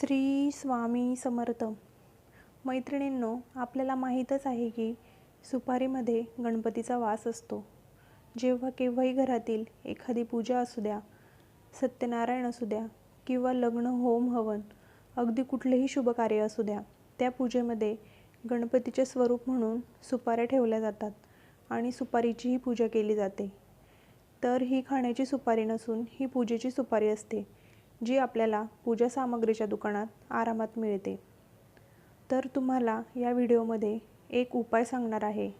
श्री स्वामी समर्थ. मैत्रिणींनो आपल्याला माहीतच आहे की सुपारीमध्ये गणपतीचा वास असतो. जेव्हा केव्हाही घरातील एखादी पूजा असू द्या सत्यनारायण असू द्या किंवा लग्न होम हवन अगदी कुठलेही शुभकार्य असू द्या त्या पूजेमध्ये गणपतीचे स्वरूप म्हणून सुपाऱ्या ठेवल्या जातात आणि सुपारीचीही पूजा केली जाते. तर ही खाण्याची सुपारी नसून ही पूजेची सुपारी असते. जी आपल्याला पूजा सामग्रीच्या दुकानात आरामात मिळते. तर तुम्हाला या व्हिडिओमध्ये एक उपाय सांगणार आहे.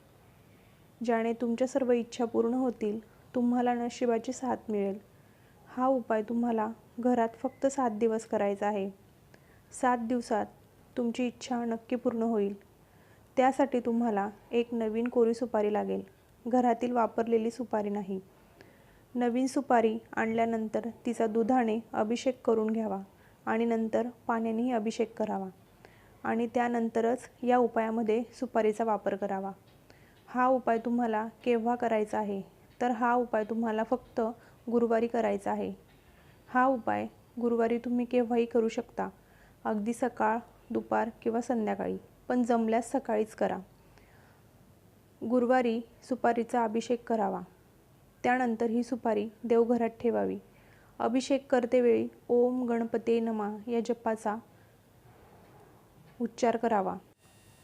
ज्याने तुमच्या सर्व इच्छा पूर्ण होतील तुम्हाला नशिबाची साथ मिळेल. हा उपाय तुम्हाला घरात फक्त सात दिवस करायचा आहे. सात दिवसात तुमची इच्छा नक्की पूर्ण होईल. त्यासाठी तुम्हाला एक नवीन कोरी सुपारी लागेल. घरातील वापरलेली सुपारी नाही. नवीन सुपारी आणल्यानंतर तिचा दुधाने अभिषेक करून घ्यावा आणि नंतर पाण्यानेही अभिषेक करावा आणि त्यानंतरच या उपायामध्ये सुपारीचा वापर करावा. हा उपाय तुम्हाला केव्हा करायचा आहे? तर हा उपाय तुम्हाला फक्त गुरुवारी करायचा आहे. हा उपाय गुरुवारी तुम्ही केव्हाही करू शकता. अगदी सकाळ दुपार किंवा संध्याकाळी पण जमल्यास सकाळीच करा. गुरुवारी सुपारीचा अभिषेक करावा. त्यानंतर ही सुपारी देवघरात ठेवावी. अभिषेक करतेवेळी ओम गणपते नमा या जपाचा उच्चार करावा.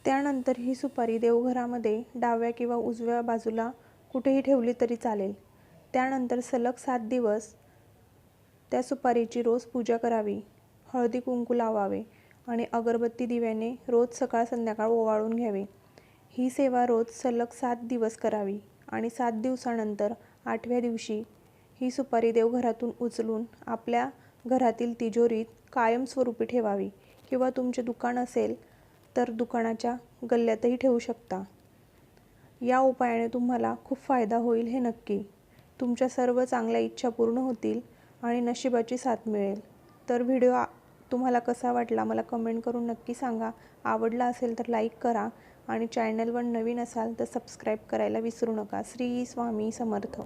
त्यानंतर ही सुपारी देवघरामध्ये डाव्या किंवा उजव्या बाजूला कुठेही ठेवली तरी चालेल. त्यानंतर सलग सात दिवस त्या सुपारीची रोज पूजा करावी. हळदी कुंकू लावावे आणि अगरबत्ती दिव्याने रोज सकाळ संध्याकाळ ओवाळून घ्यावे. ही सेवा रोज सलग सात दिवस करावी आणि सात दिवसानंतर आठव्या दिवशी ही सुपारी देवघरातून उचलून आपल्या घरातील तिजोरीत कायमस्वरूपी ठेवावी किंवा तुमचे दुकान असेल तर दुकानाच्या गल्ल्यातही ठेवू शकता. या उपायाने तुम्हाला खूप फायदा होईल हे नक्की. तुमच्या सर्व चांगल्या इच्छा पूर्ण होतील आणि नशिबाची साथ मिळेल. तर व्हिडिओ तुम्हाला कसा वाटला मला कमेंट करून नक्की सांगा. आवडला असेल तर लाईक करा. आणि चॅनलवर नवीन असाल तर सबस्क्राईब करायला विसरू नका. श्री स्वामी समर्थ.